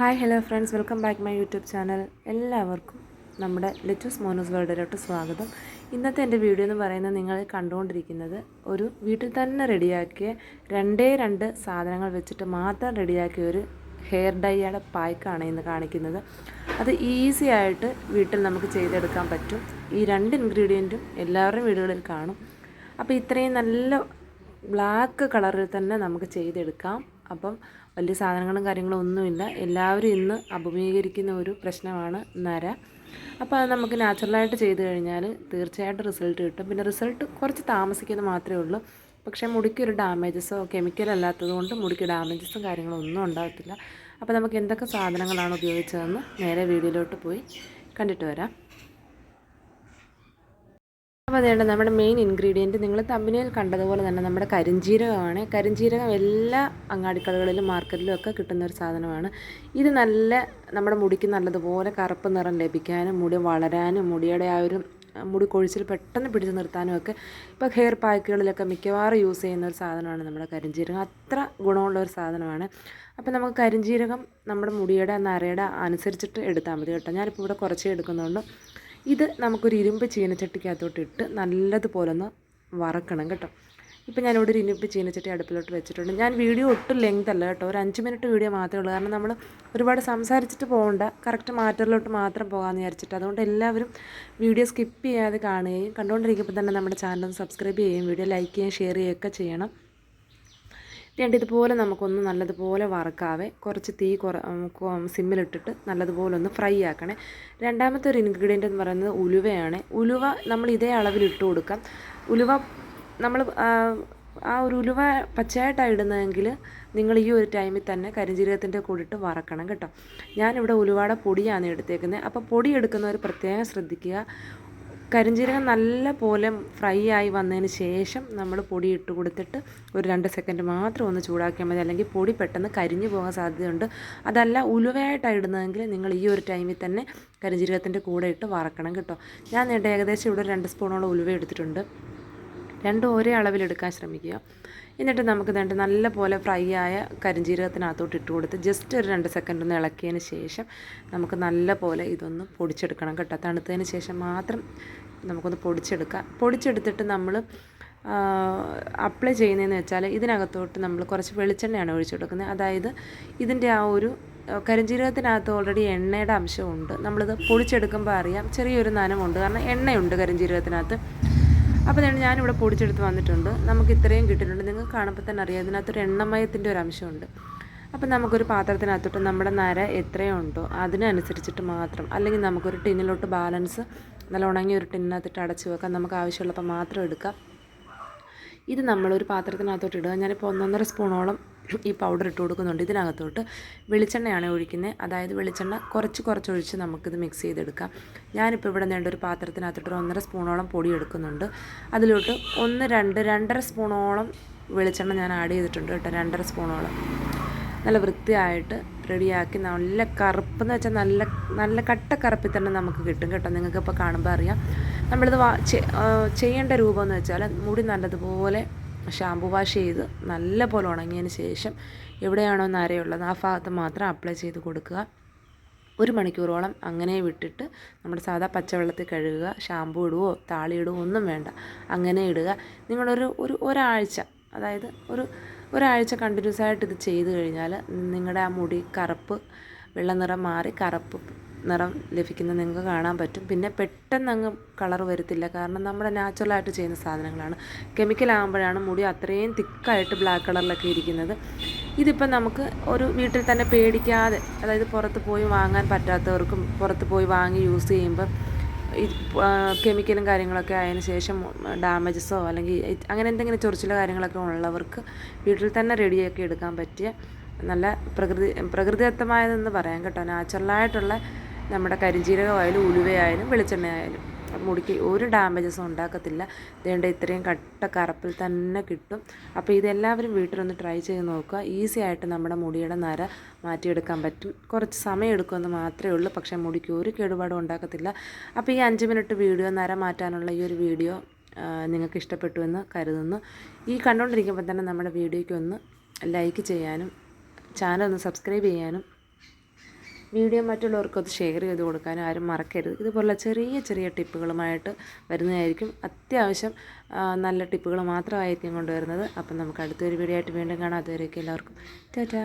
Hi hello friends welcome back my YouTube channel എല്ലാവർക്കും നമ്മുടെ let's മോനോസ് വേൾഡിലോട്ട് സ്വാഗതം. ഇന്നത്തെ എന്റെ വീഡിയോ എന്ന് പറയുന്നത് നിങ്ങൾ കണ്ടുകൊണ്ടിരിക്കുന്നത് ഒരു വീട്ടിൽ തന്നെ റെഡിയാക്കിയ രണ്ടേ രണ്ട് സാധനങ്ങൾ വെച്ചിട്ട് മാത്രം റെഡിയാക്കിയ ഒരു ഹെയർ ഡൈയുടെ പായ്ക്കാണ് ഇന്ന് കാണിക്കുന്നത്. അത് ഈസി ആയിട്ട് വീട്ടിൽ നമുക്ക് ചെയ്തെടുക്കാൻ പറ്റും. ഈ രണ്ട് ഇൻഗ്രീഡിയന്റും എല്ലാവരുടെയും വീടുകളിൽ കാണും. അപ്പോൾ ഇത്രയും നല്ല ബ്ലാക്ക് കളറിൽ തന്നെ നമുക്ക് ചെയ്തെടുക്കാം. അപ്പം വലിയ സാധനങ്ങളും കാര്യങ്ങളും ഒന്നുമില്ല. എല്ലാവരും ഇന്ന് അഭിമുഖീകരിക്കുന്ന ഒരു പ്രശ്നമാണ് നര. അപ്പോൾ അത് നമുക്ക് നാച്ചുറലായിട്ട് ചെയ്ത് കഴിഞ്ഞാൽ തീർച്ചയായിട്ടും റിസൾട്ട് കിട്ടും. പിന്നെ റിസൾട്ട് കുറച്ച് താമസിക്കുന്നത് മാത്രമേ ഉള്ളൂ. പക്ഷേ മുടിക്ക് ഒരു ഡാമേജസോ കെമിക്കൽ അല്ലാത്തത് കൊണ്ട് മുടിക്ക് ഡാമേജസും കാര്യങ്ങളും ഒന്നും ഉണ്ടാകത്തില്ല അപ്പോൾ നമുക്ക് എന്തൊക്കെ സാധനങ്ങളാണ് ഉപയോഗിച്ചതെന്ന് നേരെ വീഡിയോയിലോട്ട് പോയി കണ്ടിട്ട് വരാം. അപ്പോൾ അതേണ്ട നമ്മുടെ മെയിൻ ഇൻഗ്രീഡിയന്റ് നിങ്ങൾ തമ്മിനയിൽ കണ്ടതുപോലെ തന്നെ നമ്മുടെ കരിഞ്ജീരകമാണ് കരിഞ്ജീരകം എല്ലാ അങ്ങാടിക്കടകളിലും മാർക്കറ്റിലും ഒക്കെ കിട്ടുന്ന ഒരു സാധനമാണ്. ഇത് നല്ല നമ്മുടെ മുടിക്ക് നല്ലതുപോലെ കറുപ്പ് നിറം ലഭിക്കാനും മുടി വളരാനും മുടിയുടെ ആ ഒരു മുടി കൊഴിച്ചിൽ പെട്ടെന്ന് പിടിച്ചു നിർത്താനും ഒക്കെ ഇപ്പോൾ ഹെയർ പാക്കുകളിലൊക്കെ മിക്കവാറും യൂസ് ചെയ്യുന്ന ഒരു സാധനമാണ് നമ്മുടെ കരിഞ്ജീരകം അത്ര ഗുണമുള്ള ഒരു സാധനമാണ്. അപ്പോൾ നമുക്ക് കരിഞ്ജീരകം നമ്മുടെ മുടിയുടെ നരയുടെ അനുസരിച്ചിട്ട് എടുത്താൽ മതി കേട്ടോ. ഞാനിപ്പോൾ ഇവിടെ കുറച്ചേ എടുക്കുന്നുണ്ട് ഇത് നമുക്കൊരു ഇരുമ്പ് ചീനച്ചട്ടിക്കകത്തോട്ട് ഇട്ട് നല്ലതുപോലെ ഒന്ന് വറക്കണം കേട്ടോ. ഇപ്പം ഞാനിവിടെ ഒരു ഇരുമ്പ് ചീനച്ചട്ടി അടുപ്പിലോട്ട് വെച്ചിട്ടുണ്ട്. ഞാൻ വീഡിയോ ഒട്ടും ലെങ്ത് അല്ല കേട്ടോ. ഒരു അഞ്ച് മിനിറ്റ് വീഡിയോ മാത്രമേ ഉള്ളൂ. കാരണം നമ്മൾ ഒരുപാട് സംസാരിച്ചിട്ട് പോകണ്ട. കറക്റ്റ് മാറ്ററിലോട്ട് മാത്രം പോകാമെന്ന് വിചാരിച്ചിട്ട്. അതുകൊണ്ട് എല്ലാവരും വീഡിയോ സ്കിപ്പ് ചെയ്യാതെ കാണുകയും കണ്ടുകൊണ്ടിരിക്കുമ്പോൾ തന്നെ നമ്മുടെ ചാനൽ സബ്സ്ക്രൈബ് ചെയ്യുകയും വീഡിയോ ലൈക്ക് ചെയ്യുകയും ഷെയർ ചെയ്യുകയൊക്കെ ചെയ്യണം. രണ്ട് ഇതുപോലെ നമുക്കൊന്ന് നല്ലതുപോലെ വറുക്കാവേ. കുറച്ച് തീ കുറ സിമ്മിലിട്ടിട്ട് നല്ലതുപോലെ ഒന്ന് ഫ്രൈ ആക്കണേ. രണ്ടാമത്തെ ഒരു ഇൻഗ്രീഡിയന്റ് എന്ന് പറയുന്നത് ഉലുവയാണ്. ഉലുവ നമ്മൾ ഇതേ അളവിൽ ഇട്ട് കൊടുക്കാം. ഉലുവ നമ്മൾ ആ ഒരു ഉലുവ പച്ചയായിട്ടാണ് ഇടുന്നതെങ്കിൽ നിങ്ങൾ ഈ ഒരു ടൈമിൽ തന്നെ കരിഞ്ജീരകത്തിന്റെ കൂടെ ഇട്ട് വറക്കണം കേട്ടോ. ഞാനിവിടെ ഉലുവയുടെ പൊടിയാണ് എടുത്തേക്കുന്നത്. അപ്പോൾ പൊടി എടുക്കുന്നവർ പ്രത്യേകം ശ്രദ്ധിക്കുക. കരിഞ്ജീരകം നല്ല പോലെ ഫ്രൈ ആയി വന്നതിന് ശേഷം നമ്മൾ പൊടി ഇട്ട് കൊടുത്തിട്ട് ഒരു രണ്ട് സെക്കൻഡ് മാത്രം ഒന്ന് ചൂടാക്കിയാൽ മതി. അല്ലെങ്കിൽ പൊടി പെട്ടെന്ന് കരിഞ്ഞു പോകാൻ സാധ്യതയുണ്ട്. അതല്ല ഉലുവയായിട്ടാണ് ഇടുന്നതെങ്കിൽ നിങ്ങൾ ഈ ഒരു ടൈമിൽ തന്നെ കരിഞ്ജീരകത്തിന്റെ കൂടെ ഇട്ട് വറക്കണം കേട്ടോ. ഞാൻ ഏകദേശം ഇവിടെ രണ്ട് സ്പൂണോളം ഉലുവ എടുത്തിട്ടുണ്ട്. രണ്ടും ഒരേ അളവിലെടുക്കാൻ ശ്രമിക്കുക. എന്നിട്ട് നമുക്ക് രണ്ട് നല്ല പോലെ ഫ്രൈ ആയ കരിഞ്ജീരകത്തിനകത്തോട്ട് ഇട്ട് കൊടുത്ത് ജസ്റ്റ് ഒരു രണ്ട് സെക്കൻഡ് ഒന്ന് ഇളക്കിയതിന് ശേഷം നമുക്ക് നല്ല പോലെ ഇതൊന്ന് പൊടിച്ചെടുക്കണം കേട്ടോ. തണുത്തതിന് ശേഷം മാത്രം നമുക്കൊന്ന് പൊടിച്ചെടുക്കാം. പൊടിച്ചെടുത്തിട്ട് നമ്മൾ അപ്ലൈ ചെയ്യുന്നതെന്ന് വെച്ചാൽ ഇതിനകത്തോട്ട് നമ്മൾ കുറച്ച് വെളിച്ചെണ്ണയാണ് ഒഴിച്ചു കൊടുക്കുന്നത്. അതായത് ഇതിന്റെ ആ ഒരു കരിഞ്ജീരകത്തിനകത്ത് ഓൾറെഡി എണ്ണയുടെ അംശമുണ്ട്. നമ്മളിത് പൊടിച്ചെടുക്കുമ്പോൾ അറിയാം ചെറിയൊരു നനമുണ്ട് കാരണം എണ്ണയുണ്ട് കരിഞ്ജീരകത്തിനകത്ത് അപ്പോൾ തന്നെ ഞാനിവിടെ പൊടിച്ചെടുത്ത് വന്നിട്ടുണ്ട്. നമുക്ക് ഇത്രയും കിട്ടിയിട്ടുണ്ട്. നിങ്ങൾക്ക് കാണുമ്പോൾ തന്നെ അറിയാം ഇതിനകത്തൊരു എണ്ണമയത്തിന്റെ ഒരു അംശമുണ്ട്. അപ്പം നമുക്കൊരു പാത്രത്തിനകത്തോട്ട് നമ്മുടെ നര എത്രയുണ്ടോ അതിനനുസരിച്ചിട്ട് മാത്രം അല്ലെങ്കിൽ നമുക്കൊരു ടിന്നിലോട്ട് ബാലൻസ് നല്ല ഉണങ്ങിയ ഒരു ടിന്നിനകത്തിട്ട് അടച്ചു വെക്കാം. നമുക്ക് ആവശ്യമുള്ളപ്പോൾ മാത്രം എടുക്കാം. ഇത് നമ്മളൊരു പാത്രത്തിനകത്തോട്ട് ഇടുക. ഞാനിപ്പോൾ ഒന്നൊന്നര സ്പൂണോളം ഈ പൗഡർ ഇട്ട് കൊടുക്കുന്നുണ്ട്. ഇതിനകത്തോട്ട് വെളിച്ചെണ്ണയാണ് ഒഴിക്കുന്നത്. അതായത് വെളിച്ചെണ്ണ കുറച്ച് കുറച്ച് ഒഴിച്ച് നമുക്കിത് മിക്സ് ചെയ്തെടുക്കാം. ഞാനിപ്പോൾ ഇവിടെ നേണ്ട ഒരു പാത്രത്തിനകത്തോട്ട് ഒരു ഒന്നര സ്പൂണോളം പൊടി എടുക്കുന്നുണ്ട്. അതിലോട്ട് ഒന്ന് രണ്ട് രണ്ടര സ്പൂണോളം വെളിച്ചെണ്ണ ഞാൻ ആഡ് ചെയ്തിട്ടുണ്ട് കേട്ടോ. രണ്ടര സ്പൂണോളം. നല്ല വൃത്തിയായിട്ട് റെഡിയാക്കി നല്ല കറുപ്പ് എന്ന് വെച്ചാൽ നല്ല നല്ല കട്ട കറുപ്പിൽ തന്നെ നമുക്ക് കിട്ടും കേട്ടോ. നിങ്ങൾക്കിപ്പോൾ കാണുമ്പോൾ അറിയാം. നമ്മളിത് ചെയ്യേണ്ട രൂപം എന്ന് വെച്ചാൽ മുടി നല്ലതുപോലെ ഷാമ്പു വാഷ് ചെയ്ത് നല്ല പോലെ ഉണങ്ങിയതിന് ശേഷം എവിടെയാണോ നരയുള്ളത് ആ ഭാഗത്ത് മാത്രം അപ്ലൈ ചെയ്ത് കൊടുക്കുക. ഒരു മണിക്കൂറോളം അങ്ങനെ വിട്ടിട്ട് നമ്മുടെ സാധാ പച്ചവെള്ളത്തിൽ കഴുകുക. ഷാമ്പു ഇടുവോ താളി ഇടുവോ ഒന്നും വേണ്ട. അങ്ങനെ ഇടുക. നിങ്ങളൊരു ഒരു ഒരാഴ്ച അതായത് ഒരു ഒരാഴ്ച കണ്ടിന്യൂസ് ആയിട്ട് ഇത് ചെയ്ത് കഴിഞ്ഞാൽ നിങ്ങളുടെ ആ മുടി കറുപ്പ് വെള്ള നിറം മാറി കറുപ്പ് നിറം ലഭിക്കുന്നത് നിങ്ങൾക്ക് കാണാൻ പറ്റും. പിന്നെ പെട്ടെന്ന് അങ്ങ് കളർ വരത്തില്ല. കാരണം നമ്മുടെ നാച്ചുറലായിട്ട് ചെയ്യുന്ന സാധനങ്ങളാണ്. കെമിക്കൽ ആകുമ്പോഴാണ് മുടി അത്രയും തിക്കായിട്ട് ബ്ലാക്ക് കളറിലൊക്കെ ഇരിക്കുന്നത്. ഇതിപ്പോൾ നമുക്ക് ഒരു വീട്ടിൽ തന്നെ പേടിക്കാതെ അതായത് പുറത്ത് പോയി വാങ്ങാൻ പറ്റാത്തവർക്കും പുറത്ത് പോയി വാങ്ങി യൂസ് ചെയ്യുമ്പോൾ കെമിക്കലും കാര്യങ്ങളൊക്കെ ആയതിന് ശേഷം ഡാമേജസോ അല്ലെങ്കിൽ അങ്ങനെ എന്തെങ്കിലും ചൊറിച്ചിലോ കാര്യങ്ങളൊക്കെ ഉള്ളവർക്ക് വീട്ടിൽ തന്നെ റെഡിയാക്കി എടുക്കാൻ പറ്റിയ നല്ല പ്രകൃതി പ്രകൃതിദത്തമായതെന്ന് പറയാം കേട്ടോ. നാച്ചുറലായിട്ടുള്ള നമ്മുടെ കരിഞ്ജീരകമായാലും ഉലുവയായാലും വെളിച്ചെണ്ണയായാലും. മുടിക്ക് ഒരു ഡാമേജസും ഉണ്ടാക്കത്തില്ല. ഇതേണ്ട ഇത്രയും കട്ട കറുപ്പിൽ തന്നെ കിട്ടും. അപ്പോൾ ഇതെല്ലാവരും വീട്ടിലൊന്ന് ട്രൈ ചെയ്ത് നോക്കുക. ഈസി ആയിട്ട് നമ്മുടെ മുടിയുടെ നര മാറ്റിയെടുക്കാൻ പറ്റും. കുറച്ച് സമയം എടുക്കുമെന്ന് മാത്രമേ ഉള്ളൂ. പക്ഷേ മുടിക്ക് ഒരു കേടുപാടും ഉണ്ടാക്കത്തില്ല. അപ്പോൾ ഈ അഞ്ച് മിനിറ്റ് വീഡിയോ നര മാറ്റാനുള്ള ഈ ഒരു വീഡിയോ നിങ്ങൾക്ക് ഇഷ്ടപ്പെട്ടു എന്ന് കരുതുന്നു. ഈ കണ്ടുകൊണ്ടിരിക്കുമ്പോൾ തന്നെ നമ്മുടെ വീഡിയോയ്ക്ക് ഒന്ന് ലൈക്ക് ചെയ്യാനും ചാനൽ ഒന്ന് സബ്സ്ക്രൈബ് ചെയ്യാനും വീഡിയോ മറ്റുള്ളവർക്കൊന്ന് ഷെയർ ചെയ്ത് കൊടുക്കാനും ആരും മറക്കരുത്. ഇതുപോലെ ചെറിയ ചെറിയ ടിപ്പുകളുമായിട്ട് വരുന്നതായിരിക്കും അത്യാവശ്യം നല്ല ടിപ്പുകൾ മാത്രമായിരിക്കും കൊണ്ടുവരുന്നത്. അപ്പം നമുക്ക് അടുത്തൊരു വീഡിയോ ആയിട്ട് വീണ്ടും കാണാം. അതുവരെയൊക്കെ എല്ലാവർക്കും. ടാറ്റാ.